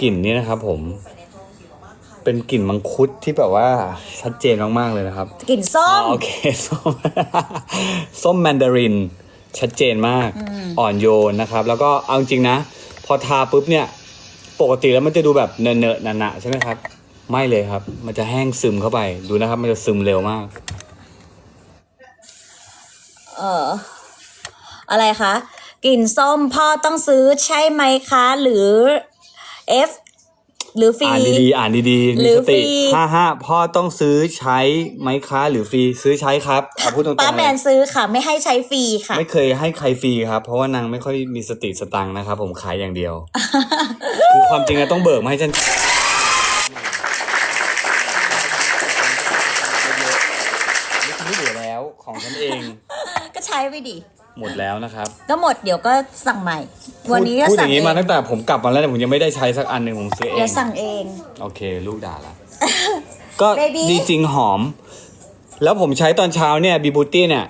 กลิ่นนี้นะครับผม เป็นกลิ่นมังคุดที่แบบว่าชัดเจนมากๆเลยนะครับ กลิ่นส้มอ๋อโอเคส้ม ส้มแมนดาริน ชัดเจนมาก อ่อนโยนนะครับ แล้วก็เอาจริงๆนะ พอทาปุ๊บเนี่ย ปกติแล้วมันจะดูแบบเนอะเนอะหนะๆใช่ไหมครับ ไม่เลยครับ มันจะแห้งซึมเข้าไป ดูนะครับ มันจะซึมเร็วมาก เอออะไรคะ กลิ่นส้มพ่อต้องซื้อใช่ไหมคะ หรือ F หรือฟรีอ่านดีๆอ่านดีๆหมีรือสติฟรี ห้าห้าพ่อต้องซื้อใช้ไหมคะหรือฟรีซื้อใช้ครับเอาพูดตรงๆป้าแมเลยนซื้อค่ะ ไม่ให้ใช้ฟรีค่ะ ไม่เคยให้ใครฟรีครับ เพราะว่านางไม่ค่อยมีสติสตังค์นะครับ ผมขายอย่างเดียว คือความจริงแล้วต้องเบิกมาให้ฉันนี่คือไม่เหลือแล้วของฉันเอง ก็ใช้ไปดิ หมดแล้วนะครับก็หมดเดี๋ยวก็สั่งใหม่ วันนี้ก็พูดอสั่งย่างเอนี้งมาตั้งแต่ผมกลับมาแล้วแต่ผมยังไม่ได้ใช้สักอันหนึ่งผมซื้อเอเดี๋ยวงสั่งเอง โอเค ลูกด่าละ ก็ Baby ดีจริงหอม แล้วผมใช้ตอนเช้าเนี่ยบีบูตี้เนี่ย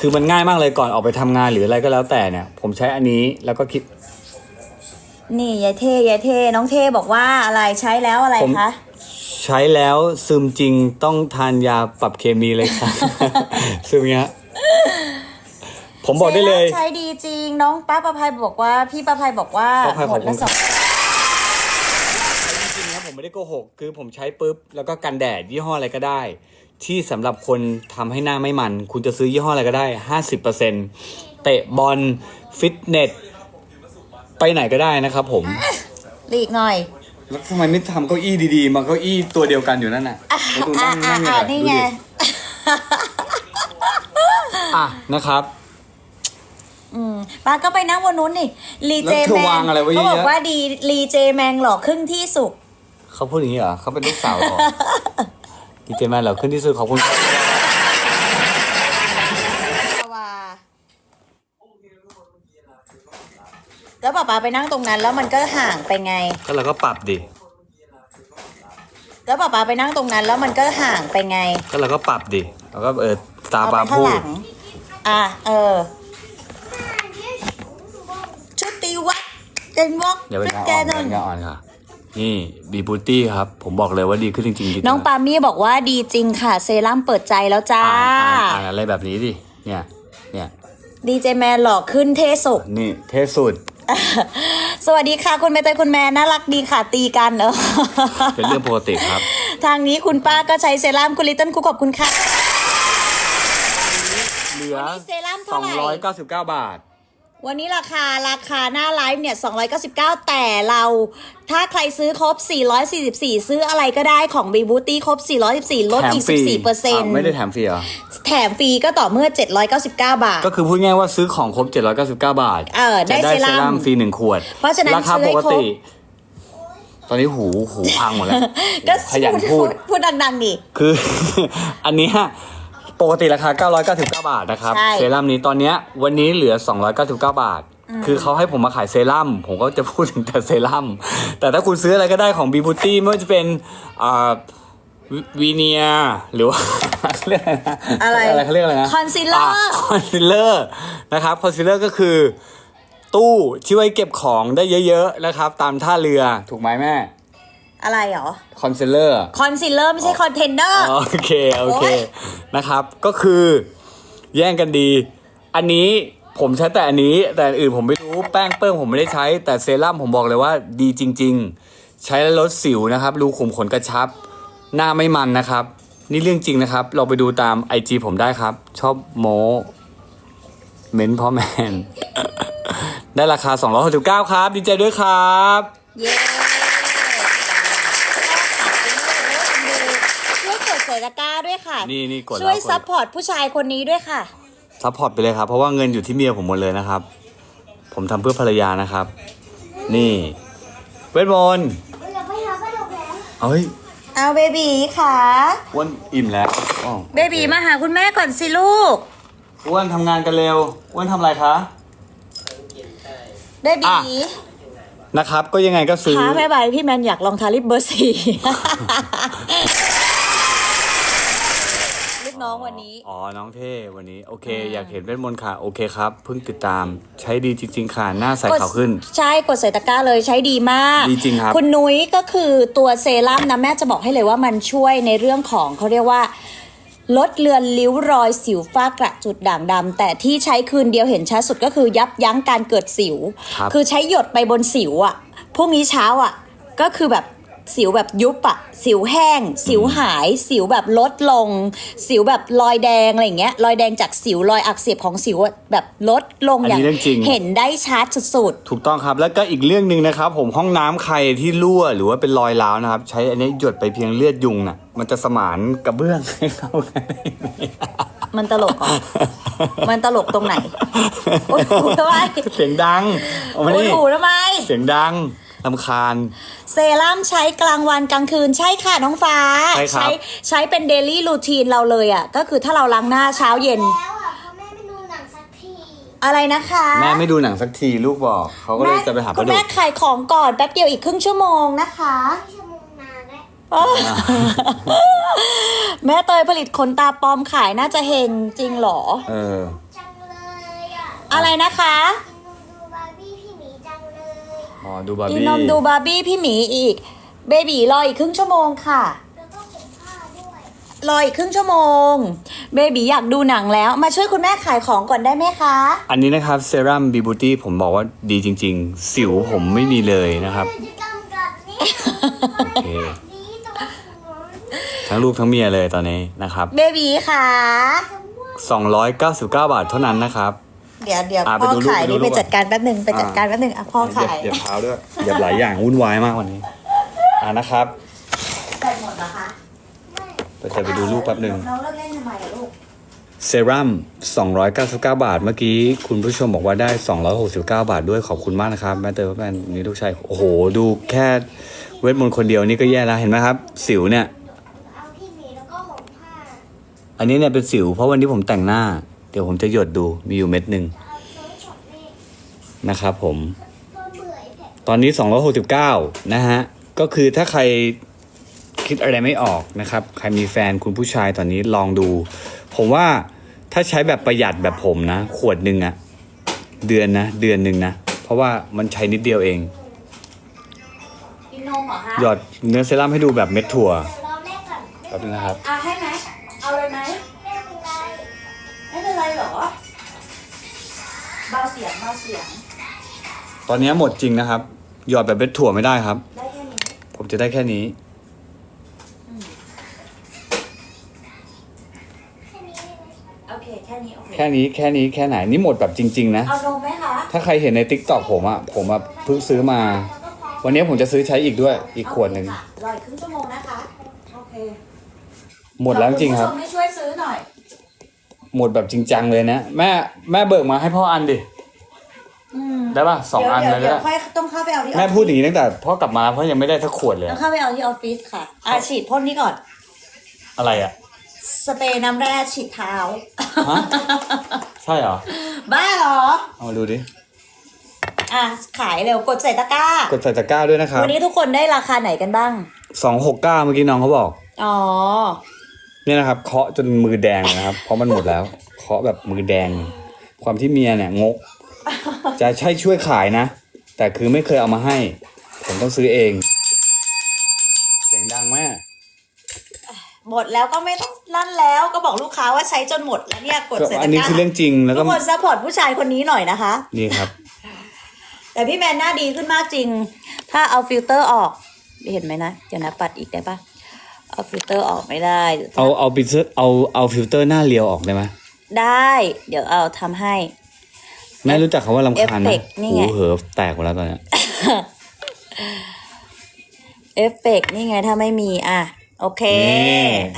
คือมันง่ายมากเลยก่อนออกไปทำงานหรืออะไรก็แล้วแต่เนี่ย ผมใช้อันนี้แล้วก็คิด นี่ยายเท่ยายเท่น้องเท่บอกว่าอะไรใช้แล้วอะไรผม คะใช้แล้วซึมจริงต้องทานยาปรับเคมีเลยครับซึมเงี้ย ผมบอกได้เลยใช้ดีจริง น้องป้าประภัยบอกว่า พี่ประภัยบอกว่าป้าภัยหมดขอบคุละณ สองจริงๆนะผมไม่ได้โกหกคือผมใช้ปุ๊บแล้วก็กันแดดยี่ห้ออะไรก็ได้ ที่สำหรับคนทำให้หน้าไม่มัน คุณจะซื้อยี่ห้ออะไรก็ได้ห้าสิบเปอร์เซ็นเตะบอลฟิตเนสไปไหนก็ได้นะครับผม หลีกหน่อย แล้วทำไมไม่ทำเก้าอี้ดีๆมาเก้าอี้ตัวเดียวกันอยู่นั่นน่ะแล้วดูอ่านั่งอ่านั่งอ่าเนี่ยนี่ดูไงดิอะนะครับ อืมป้าก็ไปนั่งวันนู้นนี่ลีเจแล้วเธอแมวางงอะไรไว้เยอะเขาแยะบอกว่าดีลีเจแมงหล่อครึ่งที่สุก เขาพูดอย่างนี้เหรอเขาเป็นลูกสาวเหรอ ดีเจแมนเหรอขึ้นที่สุดขอบคุณว่าแล้วป้าป้าไปนั่งตรงนั้นแล้วมันก็ห่างไปไง ก็เราก็ปรับดิแล้วป้าป้าไปนั่งตรงนั้นแล้วมันก็ห่างไปไงก็เราก็ปรับดิเราก็เออตาเอาปลาไปข้างพูหดลังอะเออ ชุดตี วัดเจนวอกอย่าเป็นชุดงาแกอ่อนนอย่าเป็นงาอ่อนค่ะ นี่บีบูตี้ครับ ผมบอกเลยว่าดีขึ้นจริงๆดีน้องปามี่บอกว่าดีจริงค่ะ เซรั่มเปิดใจแล้วจ้า อ่านอ่านอ่านอะไรแบบนี้ดิเนี่ยเนี่ย ดีเจแมนหล่อขึ้นเทสุก นี่เทสุด สวัสดีค่ะ คุณเมย์เตยคุณแม่น่ารักดีค่ะตีกันเออ เป็นเรื่องปกติครับ ทางนี้คุณป้าก็ใช้เซรั่มคุณลิตเติ้ลคุกขอบคุณค่ะ เหลือวันนี้เซรั่มเท่าไหร่ 299 บาท วันนี้ราคาราคาหน้าไลฟ์เนี่ย 299 แต่เราถ้าใครซื้อครบ 444 ซื้ออะไรก็ได้ของ b ีบูตี้ครบ 414 ลดแถมอีกฟรี14เปอร์เซ็นาวไม่ได้แถมฟรีเหรอ แถมฟรีก็ต่อเมื่อ 799 บาท ก็คือพูดง่ายๆว่าซื้อของครบ 799 บาท เออ ได้จะได้เซเซรั่มรั่มฟรีหนึ่งขวด เพราะฉะนั้นราคาซื้อให้ปกครบติตอนนี้หูหูพังหมดแล้ว ก็ขยันพูดพูดดังๆดิคือ อันเนี้ย ปกติราคา 999 บาทนะครับ ใช่เซรั่มนี้ตอนเนี้ยวันนี้เหลือ 299 บาทคือเขาให้ผมมาขายเซรั่ม ผมก็จะพูดถึงแต่เซรั่ม แต่ถ้าคุณซื้ออะไรก็ได้ของ b ีบูตี้ไม่ว่าจะเป็นอ่าวีเนีย หรือว่า เรียกอะไรนะอะไรอะไรเขาเรียกอะไรนะ Concealer คอนซีลเลอร์นะครับ คอนซีลเลอร์ก็คือ ตู้ที่ไว้เก็บของได้เยอะ ๆ นะครับ ตามท่าเรือถูกไหมแม่ อะไรเหรอ คอนซีลเลอร์ คอนซีลเลอร์ไม่ใช่คอนเทนเนอร์ โอเค โอเคโอ๊ยนะครับ ก็คือแย่งกันดี อันนี้ผมใช้แต่อันนี้ แต่อันอื่นผมไม่รู้ แป้งเปิ้งผมไม่ได้ใช้ แต่เซรั่มผมบอกเลยว่าดีจริง ๆ ใช้แล้วลดสิวนะครับ รูขุมขนกระชับ หน้าไม่มันนะครับ นี่เรื่องจริงนะครับ เราไปดูตาม IG ผมได้ครับ ชอบโมเม้นพ่อแมน ได้ราคา 269 ครับ ดีใจด้วยครับ เย้ช่วยกดใส่ตะกร้าด้วยค่ะ นี่นี่กดแล้วช่วยกดแล้ว ซัพพอร์ตผู้ชายคนนี้ด้วยค่ะ ซัพพอร์ตไปเลยครับ เพราะว่าเงินอยู่ที่เมียผมหมดเลยนะครับ ผมทำเพื่อภรรยานะครับ นี่เวทมนต์เฮ้ยเอาเบบีค่ะ อ้วนอิ่มแล้วอ๋อเบบีมาหาคุณแม่ก่อนสิลูก อ้วนทำงานกันเร็วอ้วนทำอะไรคะ เบบีอะ นะครับ ก็ยังไงก็ซื้อ ท้าแม่บายพี่แมนอยากลองทาลิปเบอร์สี่ลิป น้องวันนี้ อ๋อ น้องเท่วันนี้ โอเค อยากเห็นเวทมนต์ค่ะ โอเคครับ เพิ่งติดตาม ใช้ดีจริง ๆ ค่ะ หน้าใสขาวขึ้น ใช่ กดใส่ตะกร้าเลย ใช้ดีมาก ดีจริงครับ คุณนุ้ยก็คือตัวเซรั่มนะแม่จะบอกให้เลยว่ามันช่วยในเรื่องของเขาเรียกว่าลดเลือนริ้วรอยสิวฝ้ากระจุดด่างดำแต่ที่ใช้คืนเดียวเห็นชัดสุดก็คือยับยั้งการเกิดสิวครับอใช้หยดไปบนสิวอะ่ะพรุ่งนี้เช้าอะ่ะ ก็คือแบบ สิวแบบยุบอะ่ะสิวแห้ง สิวหาย สิวแบบลดลง สิวแบบรอยแดงอะไรอย่างเงี้ยรอยแดงจากสิวรอยอักเสบของสิวอะแบบลดลงอันอย่างนี้เรื่องจริง เห็นได้ชัดสุด ถูกต้องครับแล้วก็อีกเรื่องหนึ่งนะครับผมห้องน้ำใครที่รั่วหรือว่าเป็นรอยร้าวนะครับ ใช้อันนี้หยดไปเพียงเลือดยุงน่ะมันจะสมานกระเบื้องให้เข้ากันๆ มันตลกเหรอมันตลกตรงไหนโอ้โหทำไมเสียงดังเอามาโอ้นี่โหทำไม เสียงดัง ลำคาญ เซรั่มใช้กลางวันกลางคืนใช่ค่ะน้องฟ้าใช่ครับ ใช้เป็นเดลี่รูทีนเราเลยอะ ก็คือถ้าเราล้างหน้าเช้าเย็น แล้วอะเพราะแม่ไม่ดูหนังสักทีอะไรนะคะแม่ไม่ดูหนังสักทีลูกบอกเขาก็เลยจะไปหาปคุลาณดุแม่กขายของก่อนแป๊บเดียวอีกครึ่งชั่วโมงนะคะไม่ชั่วโมงนานแล้วแม่เตยผลิตขนตาปลอมขายน่าจะเฮงจริงเหรอ เออ จังเลยอะอะไรนะคะ อ๋อดูบาร์กินบี้นมดูบาร์บี้พี่หมีอีก เบบีรออีกครึ่งชั่วโมงค่ะ แล้วก็ผมผ้าด้วย รออีกครึ่งชั่วโมง เบบีอยากดูหนังแล้ว มาช่วยคุณแม่ขายของก่อนได้ไหมคะ อันนี้นะครับเซรั่มบีบูตี้ผมบอกว่าดีจริง ๆ สิวผมไม่มีเลยนะครับ กิจกรรมกับนี่โอเคนี้ตัวสมุนทั้งลูกทั้งเมียเลยตอนนี้นะครับ เบบีค่ะจะม่วง299 บาทเท่านั้นนะครับ เดี๋ยวเดี๋ยวอะไปพ่อดูรูปขายไปดูนี่รูไปปจัดการแป๊บหนึ่งไปจัดการแป๊บหนึ่งอะพ่อขายเหยียบเท้าด้วยเหยียบหลายอย่างวุ่นวายมากวันนี้ อ่านะครับแบตหมดเหรอคะเราจะไปดูรูปแป๊บหนึ่ง น้องเลิกเล่นทำไมอะลูกเซรั่ม 299 บาท เมื่อกี้คุณผู้ชมบอกว่าได้ 269 บาทด้วยขอบคุณมากนะครับ แม่เตยว่าแม่นี่ลูกชาย โอ้โห ดูแค่เวทมนต์คนเดียวนี่ก็แย่แล้ว เห็นไหมครับ สิวเนี่ย เอาพี่หมีแล้วก็ผมผ้าอันนี้เนี่ยเป็นสิว เพราะวันที่ผมแต่งหน้าเดี๋ยวผมจะหยดดูมีอยู่เม็ดหนึ่งเอาโซ่ช็อตนี่นะครับผมก็เบื่อไอ้แผลตอนนี้ 269 นะฮะ ก็คือถ้าใครคิดอะไรไม่ออกนะครับ ใครมีแฟนคุณผู้ชายตอนนี้ลองดู ผมว่าถ้าใช้แบบประหยัดแบบผมนะ ขวดหนึ่งอะเดือนนะ เดือนหนึ่งนะ เพราะว่ามันใช้นิดเดียวเอง กินนมเหรอคะหยอดเนื้อเซรั่มให้ดูแบบเม็ดถั่วเดี๋ยวรอแม่ก่อนแป๊บนึงนะครับ อะให้ไหมเอาเลยไหม แม่เป็นไรไม่เป็นไรเหรอ เบาเสียงเบาเสียง ตอนนี้หมดจริงนะครับ หยอดแบบเม็ดถั่วไม่ได้ครับ ได้แค่นี้ผมจะได้แค่นี้แค่นี้เลยไหมโอเค แค่นี้โอเค แค่นี้แค่นี้แค่ไหนนี่หมดแบบจริง ๆ นะ เอานมไหมคะถ้าใครเห็นในทิกตอกผมอะผมอะเพิ่งซื้อมาแล้วก็พอวันนี้ผมจะซื้อใช้อีกด้วยอีกขวดหนึ่งโอเคค่ะรออีกครึ่งชั่วโมงนะคะ โอเคหมดแล้วจริงๆครับณผู้ชมให้ช่วยซื้อหน่อย หมดแบบจริงจังเลยนะ แม่แม่เบิกมาให้พ่ออันดิ อืมได้ป่ะสองอันเดี๋เลยยวก็เดี๋ยวได้ค่อยต้องเข้าไปเอาที่ออฟแม่ฟิศพูดอย่างนี้ตั้งแต่พ่อกลับมาพ่อยังไม่ได้สักขวดเลยต้องเข้าไปเอาที่ออฟฟิศค่ะอะฉีดพ่นนี่ก่อน อะไรอะ สเปรย์น้ำแร่ฉีดเท้า ฮะ ใช่เหรอ บ้าเหรอ เอามาดูดิ อะ ขายเร็วกดใส่ตะกร้า กดใส่ตะกร้าด้วยนะครับวันนี้ทุกคนได้ราคาไหนกันบ้าง สองหกเก้าเมื่อกี้น้องเขาบอก อ๋อ เนี่ยนะครับเคาะจนมือแดงนะครับ เพราะมันหมดแล้วเคาะแบบมือแดง ความที่เมียเนี่ยงก จะใช่ช่วยขายนะ แต่คือไม่เคยเอามาให้ ผมต้องซื้อเอง เสียงดังแม่หมดแล้วก็ไม่ต้องนั่นแล้วก็บอกลูกค้าว่าใช้จนหมดแล้วเนี่ยกดก็ใส่ตะกร้าอันนี้คือเรื่องจริงแล้วทุก็กคนซัพพอร์ตผู้ชายคนนี้หน่อยนะคะนี่ครับ แต่พี่แมนหน้าดีขึ้นมากจริง ถ้าเอาฟิลเตอร์ออกเห็นไหมนะเดี๋ยวนะปัดอีกได้ปะ เอาฟิลเตอร์ออกไม่ได้เอาเอาปิเซอร์เอาเอาฟิลเตอร์หน้าเรียวออกได้ไหมได้ เดี๋ยวเอาทำให้ แม่รู้จักคำว่าลำคาญไหมเอฟเฟกต์นี่ไง หูเหอแตกหมดแล้วตอนเนี้ยเอฟเฟกต์นี่ไงถ้าไม่มีอะ โอเค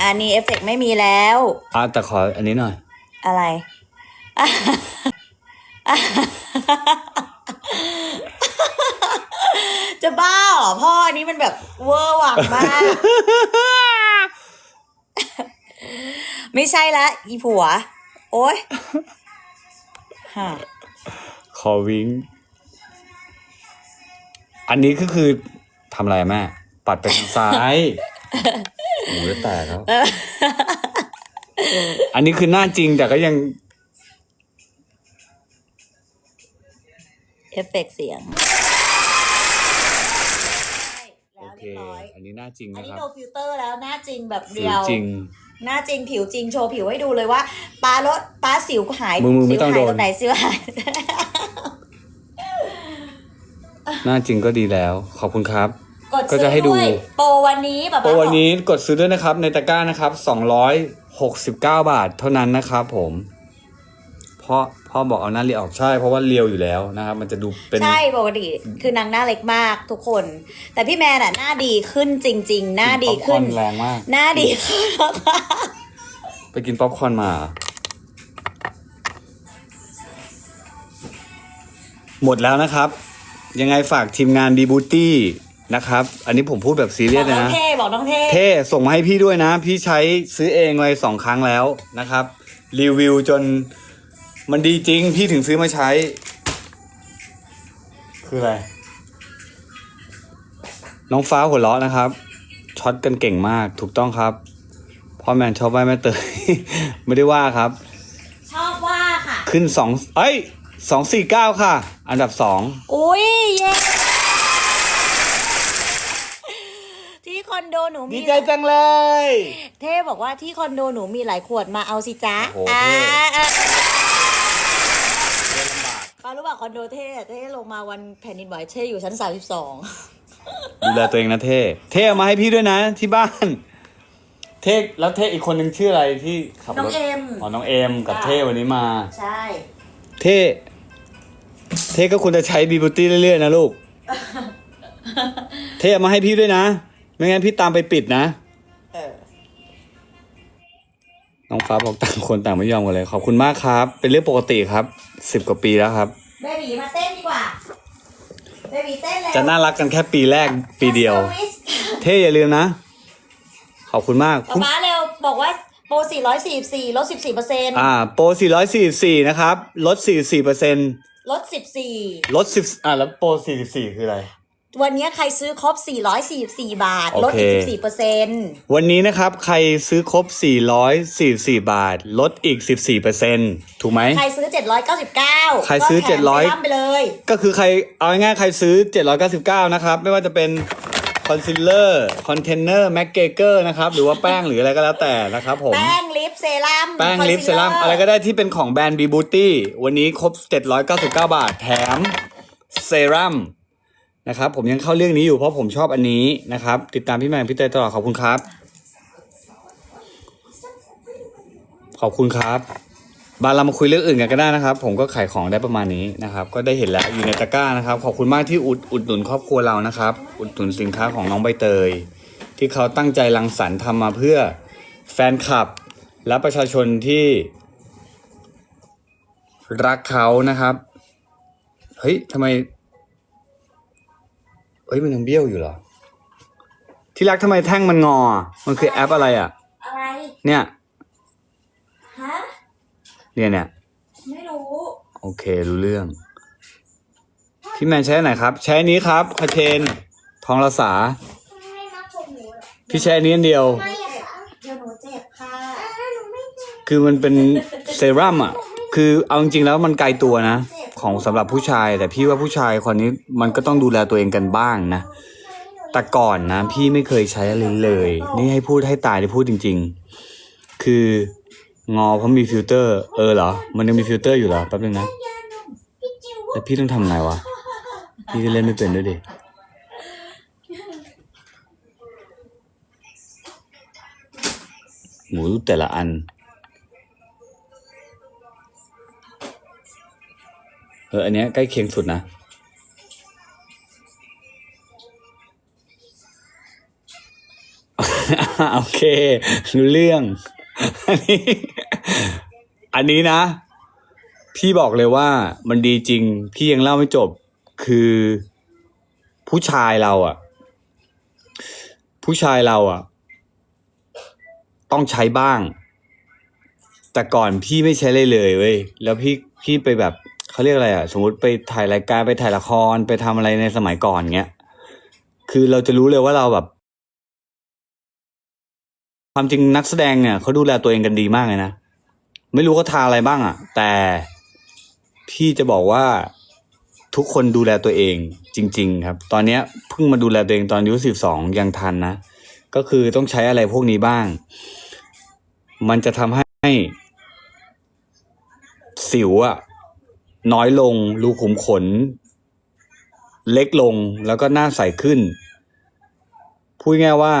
อันนี้เอฟเฟกต์ไม่มีแล้ว อะแต่ขออันนี้หน่อย อะไร จะบ้าเหรอพ่ออันนี้มันแบบเวอร์หวังมาก ไม่ใช่ละ อีผัว โอ๊ยฮะขอวิง อันนี้ก็คือทำอะไรอะแม่ ปัดไปทางซ้ายหูจะแตกแล้ว อันนี้คือหน้าจริงแต่ก็ยัง เอฟเฟกต์เสียงโอแล้ว เค เรียบร้อย อันนี้หน้าจริงอันนะนี้ครับโนฟิลเตอร์แล้วหน้าจริงแบบผิเดีวยว จริง หน้าจริงผิวจริงโชว์ผิวให้ดูเลยว่าปลาลดปลาสิวหายมือมือไม่สิวต้องหายโดน ตรงไหนสิวหาย หน้าจริงก็ดีแล้ว ขอบคุณครับ กดก็จะให้ดูซื้อวยโปรวันนี้แบบโปรวันนี้กดซื้อด้วยนะครับในตะกร้านะครับ 269 บาทเท่านั้นนะครับผมเพราะพ่อบอกเอาหน้าเรียวออกใช่เพราะว่าเรียวอยู่แล้วนะครับ มันจะดูเป็น ใช่ปกติคือนางหน้าเล็กมากทุกคน แต่พี่แมนอะหน้าดีขึ้นจริง ๆ หน้าดีขึ้นป๊อปคอร์แรงมาก หน้าดีขึ้นมากไปกินป๊อปคอร์นมา หมดแล้วนะครับ ยังไงฝากทีมงานบีบูตี้นะครับ อันนี้ผมพูดแบบซีๆเรีบยอสกเลยน้องนะ เท่บอกน้องเท่เท่ส่งมาให้พี่ด้วยนะ พี่ใช้ซื้อเองเลยสองครั้งแล้วนะครับ รีวิวจน มันดีจริงพี่ถึงซื้อมาใช้ คืออะไร น้องฟ้าหัวเราะนะครับ ช็อตกันเก่งมากถูกต้องครับพ่อแมนชอบไหว้แม่เตย ไม่ได้ว่าครับ ชอบว่าค่ะ ขึ้นสองเอ้ยสองสี่เก้าค่ะ อันดับสองอุ้ยเย้ที่คอนโดหนูมีดีใจจังเลย เท่บอกว่าที่คอนโดหนูมีหลายขวดมาเอาสิจ๊ะโอ้โหอ่าเท่ อ่าปา รู้ป่ะคอนโดเท่อะเท่ลงมาวันแผ่นดินไหวเท่อยู่ชั้นสามสิบสองดูแลตัวเองนะเท่ เท่เอามาให้พี่ด้วยนะ ที่บ้าน เท่แล้วเท่อีกคนหนึ่งชื่ออะไรที่ขับรถน้องเอ็ม อ๋อน้องเอ็มกับเท่วันนี้มา ใช่ เท่ เท่ก็ควรจะใช้บีบูตี้เรื่อยๆนะลูก เท่เอามาให้พี่ด้วยนะ ไม่งั้นพี่ตามไปปิดนะ เออ น้องฟ้าบอกต่างคนต่างไม่ยอมกันเลย ขอบคุณมากครับ เป็นเรื่องปกติครับสิบกว่าปีแล้วครับ เบบีมาเต้นดีกว่า เบบีเต้นแล้วจะน่ารักกันแค่ปีแรกปีเดียว เท่อย่าลืมนะ ขอบคุณมากป๊าป๊าเร็วบอกว่าโปร444 ลด 14เปอร์เซ็นต์อ่า โปร444 นะครับ ลด 44เปอร์เซ็นต์ลด 14 ลด10อ่าแล้วโปร44 คืออะไร วันนี้ใครซื้อครบ 444 บาท ลดโอเคอีก 14เปอร์เซ็นต์วันนี้นะครับใครซื้อครบ 444 บาท ลดอีก 14เปอร์เซ็นต์ถูกไหม ใครซื้อ 799 ใครซื้อก็แถม700เซรั่มไปเลย ก็คือใครเอาง่ายๆใครซื้อ 799 นะครับ ไม่ว่าจะเป็นคอนซีลเลอร์ คอนเทนเนอร์แม็กเกเกอร์นะครับ หรือว่าแป้งหรืออะไรก็แล้วแต่นะครับผม แป้งลิปเซรั่ม แป้งลิปเซรั่มคอนซีลเลอะไรก็ได้ที่เป็นของแบรนด์บีบูตี้ วันนี้ครบ 799 บาท แถมเซรั่ม นะครับ ผมยังเข้าเรื่องนี้อยู่เพราะผมชอบอันนี้นะครับ ติดตามพี่แมนพี่เตยตลอดขอบคุณครับ ขอบคุณครับบานเรามาคุยเรื่องอื่นกันก็ได้นะครับ ผมก็ขายของได้ประมาณนี้นะครับ ก็ได้เห็นแล้วอยู่ในตะกร้านะครับ ขอบคุณมากที่อุดอุดหนุนครอบครัวเรานะครับ อุดหนุนสินค้าของน้องใบเตย ที่เขาตั้งใจรังสรรค์ทำมาเพื่อแฟนคลับ และประชาชนที่ รักเขานะครับ เฮ้ยทำไม เฮ้ยมันยังเบี้ยวอยู่เหรอ ที่รักทำไมแท่งมันงอ มันคือแอปอะไรอะ อะไร เนี่ย ฮะ เนี่ยเนี่ย ไม่รู้ โอเครู้เรื่อง พี่แมนใช้อันไหนครับ ใช้อันนี้ครับคาเชน ทองละสาไม่มาชมหนูเหรอพี่ใช้อันนี้อันเดียว ไม่อะค่ะเดี๋ยวหนูเจ็บค่ะอ่าหนูไม่เจอคือมันเป็นเซรั่มอะ คือเอาจริงๆแล้วมันไกลตัวนะ ของสำหรับผู้ชาย แต่พี่ว่าผู้ชายคนนี้มันก็ต้องดูแลตัวเองกันบ้างนะ แต่ก่อนนะ พี่ไม่เคยใช้อะไรเลย นี่ให้พูดให้ตายได้พูดจริง ๆ คืองอเพราะมีฟิลเตอร์ เออเหรอ มันยังมีฟิลเตอร์อยู่เหรอแป๊บนึงนะแล้วพี่ต้องทำไงวะพี่ก็เล่นไม่เป็นด้วยดิหมูแต่ละอัน เอออันเนี้ยใกล้เคียงสุดนะโอเครู้เรื่อง อันนี้ อันนี้นะ พี่บอกเลยว่ามันดีจริง พี่ยังเล่าไม่จบ คือผู้ชายเราอะผู้ชายเราอะต้องใช้บ้าง แต่ก่อนพี่ไม่ใช้เลยเลยเว้ย แล้วพี่พี่ไปแบบ เขาเรียกอะไรอะสมมติไปถ่ายรายการไปถ่ายละครไปทำอะไรในสมัยก่อนเงี้ยคือเราจะรู้เลยว่าเราแบบ ความจริงนักแสดงเนี่ยเขาดูแลตัวเองกันดีมากเลยนะไม่รู้เขาทาอะไรบ้างอะ่ะ แต่พี่จะบอกว่าทุกคนดูแลตัวเองจริง ๆ ครับ ตอนเนี้ยเพิ่งมาดูแลตัวเองตอนอายุสิบสองยังทันนะก็คือต้องใช้อะไรพวกนี้บ้าง มันจะทำให้สิวอะ น้อยลง รูขุมขน เล็กลงแล้วก็หน้าใสขึ้น พูดง่ายๆว่า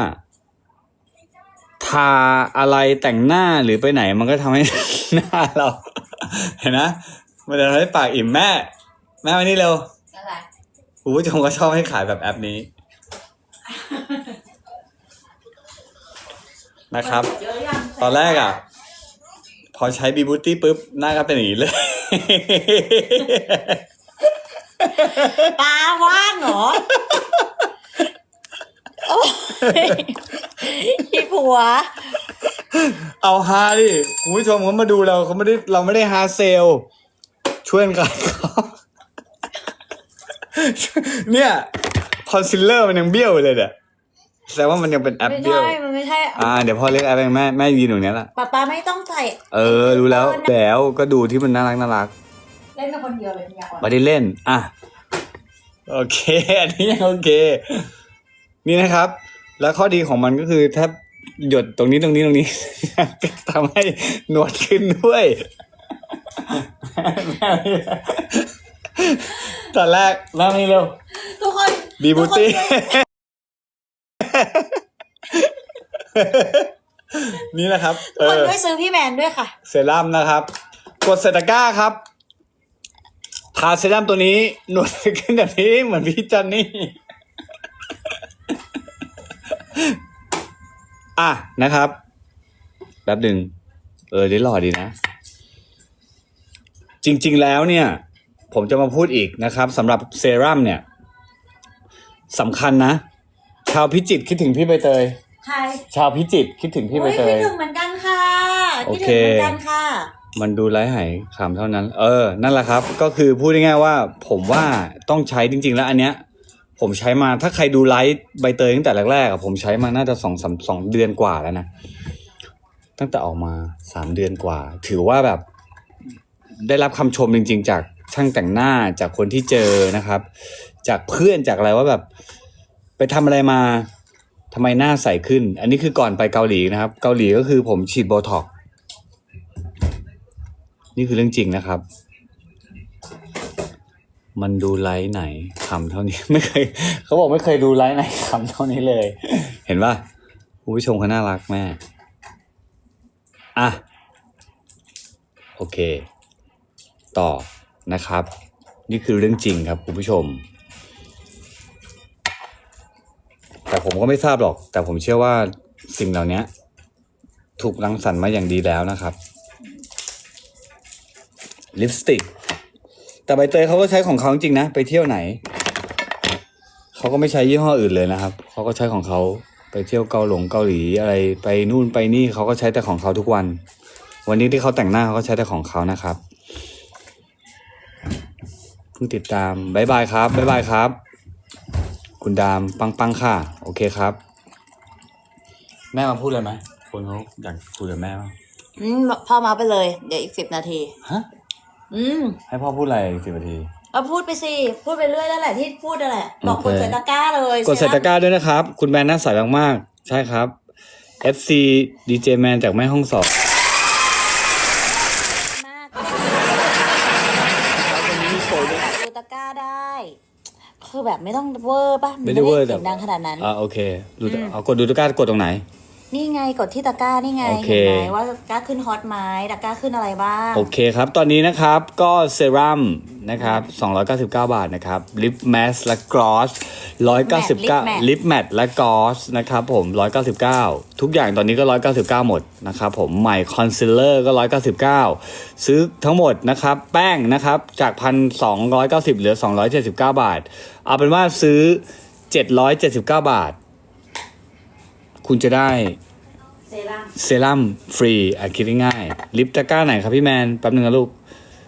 ทาอะไรแต่งหน้าหรือไปไหน มันก็ทำให้ หน้าเรา เห็นนะมันจะทำให้ปากอิ่มแม่ แม่มานี่เร็วอะไรคุณผู้ชมก็ชอบให้ขายแบบแอปนี้นะครับ เยอะยัง ตอนแรกอะพ อใช้บีบูตี้ปุ๊บหน้าก็เป็นอย่างนี้เลย ตาว่างเหรอโอ้ยอีผัว เอาฮาดิคุณผู้ชมเขามาดูเราเขาไม่ได้เราไม่ได้ฮาเซลช่วยกันขายของเนี่ยคอนซีลเลอร์มันยังเบี้ยวอยู่เลยเนี่ย แสดงว่ามันยังเป็นแอปไม่เบี้ยวใช่ มันไม่ใช่อ่าเดี๋ยวพ่อเรียกแอปเองแม่แม่ยืนตรงเนี้ยแหละป๊าป๊าไม่ต้องใส่เออรู้แล้วแล้วก็ดูที่มันน่ารักน่ารักเล่นกับคนเดียวเลยพี่ยาอ่อนไม่ได้เล่น อะ โอเค อันนี้ยังโอเค นี่นะครับ แล้วข้อดีของมันก็คือถ้าหยดตรงนี้ตรงนี้ตรงนี้ ทำให้หนวดขึ้นด้วยตอนแรกเริ่มนี่เร็ว ทุกคน บีบูตี้ทุกค นช่วยนี่นะครับทุกคนเออช่วยซื้อพี่แมนด้วยค่ะ เซรั่มนะครับ กดเซตะกร้าครับ ทาเซรั่มตัวนี้ หนวดขึ้นแบบนี้เหมือนพี่จันนี่ อะนะครับ แป๊บหนึ่ง เออได้หล่อดีนะ จริง ๆ แล้วเนี่ย ผมจะมาพูดอีกนะครับสำหรับเซรั่มเนี่ยสำคัญนะ ชาวพิจิตรคิดถึงพี่ใบเตย ใครชาวพิจิตรคิดถึงพี่ใบโอ้ยเตคิดยถึงเหมือนกันค่ะโอคิดเคถึงเหมือนกันค่ะ มันดูไร้หายขำเท่านั้น เออ นั่นแหละครับ ก็คือพูดง่ายๆว่า ผมว่าต้องใช้จริง ๆ แล้วอันเนี้ย ผมใช้มาถ้าใครดูไลฟ์ใบเตยตั้งแต่แรกๆอะผมใช้มาน่าจะสองสามสองเดือนกว่าแล้วนะ ตั้งแต่ออกมาสามเดือนกว่า ถือว่าแบบ ได้รับคำชมจริง ๆ จากช่างแต่งหน้าจากคนที่เจอนะครับ จากเพื่อนจากอะไรว่าแบบ ไปทำอะไรมาทำไมหน้าใสขึ้น อันนี้คือก่อนไปเกาหลีนะครับ เกาหลีก็คือผมฉีดโบท็อกนี่คือเรื่องจริงนะครับ มันดูไลฟ์ไหนขำเท่านี้ไม่เคย เขาบอกไม่เคยดูไลฟ์ไหนขำเท่านี้เลย เห็นป่ะผู้ชมเขาน่ารักแม่อะโอเค ต่อนะครับ นี่คือเรื่องจริงครับคุณผู้ชม แต่ผมก็ไม่ทราบหรอก แต่ผมเชื่อว่าสิ่งเหล่านี้ถูกรังสรรค์มาอย่างดีแล้วนะครับ ลิปสติก แต่ใบเตยเขาก็ใช้ของเขาจริงนะ ไปเที่ยวไหน เขาก็ไม่ใช้ยี่ห้ออื่นเลยนะครับ เขาก็ใช้ของเขาไปเที่ยวเกาหลงเกาหลีอะไรไปนู่นไปนี่เขาก็ใช้แต่ของเขาทุกวัน วันนี้ที่เขาแต่งหน้าเขาก็ใช้แต่ของเขานะครับเพิ่งติดตามบายบายครับบายบายครับ คุณดามปังปังค่ะ โอเคครับ แม่มาพูดเลยไหมคนเขาอยากคุยกับแม่บ้างอืมพ่อมาไปเลย เดี๋ยวอีกสิบนาที ฮะ อืมให้พ่อพูดอะไรสิบนาที เอาพูดไปสิ พูดไปเรื่อยแล้วแหละที่พูดนั่นแหละ บอกโอเคกดใส่ตะกร้าเลยกดใส่ตะกร้าด้วยนะครับ คุณแมนน่าใสมากๆ ใช่ครับ FC DJ Man จากแม่ห้องสอบ คือแบบไม่ต้องเวอร์ป่ะไม่ได้เวอร์เสียงดังขนาดนั้น อ่าโอเคดูเอากดดูตะกร้ากดตรงไหน นี่ไงกดที่ตะกร้านี่ไงโอเค เห็นไหมว่าตะกร้าขึ้นฮอตไหมตะกร้าขึ้นอะไรบ้างโอเคครับ ตอนนี้นะครับก็เซรั่มนะครับ 299 บาทนะครับลิปแมสและกรอส199ลิปแมทและกรอสนะครับผม 199 ทุกอย่างตอนนี้ก็ 199 หมดนะครับผมใหม่คอนซีลเลอร์ก็ 199 ซื้อทั้งหมดนะครับ แป้งนะครับจาก 1,290 เหลือ 279 บาท เอาเป็นว่าซื้อ 779 บาท คุณจะได้เซรั่มเซรั่มฟรีอะคิดง่ายๆลิปตะกร้าไหนครับพี่แมนแป๊บนึงนะลูก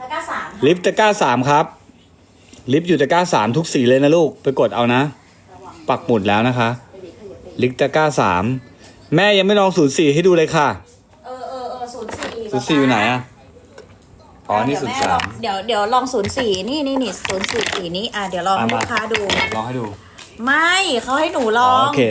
ตะกร้าสามค่ะลิปตะกร้าสามครับ ลิปอยู่ตะกร้าสามทุกสีเลยนะลูกไปกดเอานะระวังปักหมุดแล้วนะคะ ลิปตะกร้าสามแม่ยังไม่ลองศูนย์สี่ให้ดูเลยค่ะเออเออเออศูนย์สี่ศูนย์สี่อยู่ไหนอะอ๋อนี่ศูนย์สามเดี๋ยวเดี๋ยวลองศูนย์สี่นี่นี่นี่ศูนย์สี่สี่นี้อะเดี๋ยวลองให้อะมาลูกค้าดูลองให้ดู ไม่เขาให้หนูลอ๋อองโอเค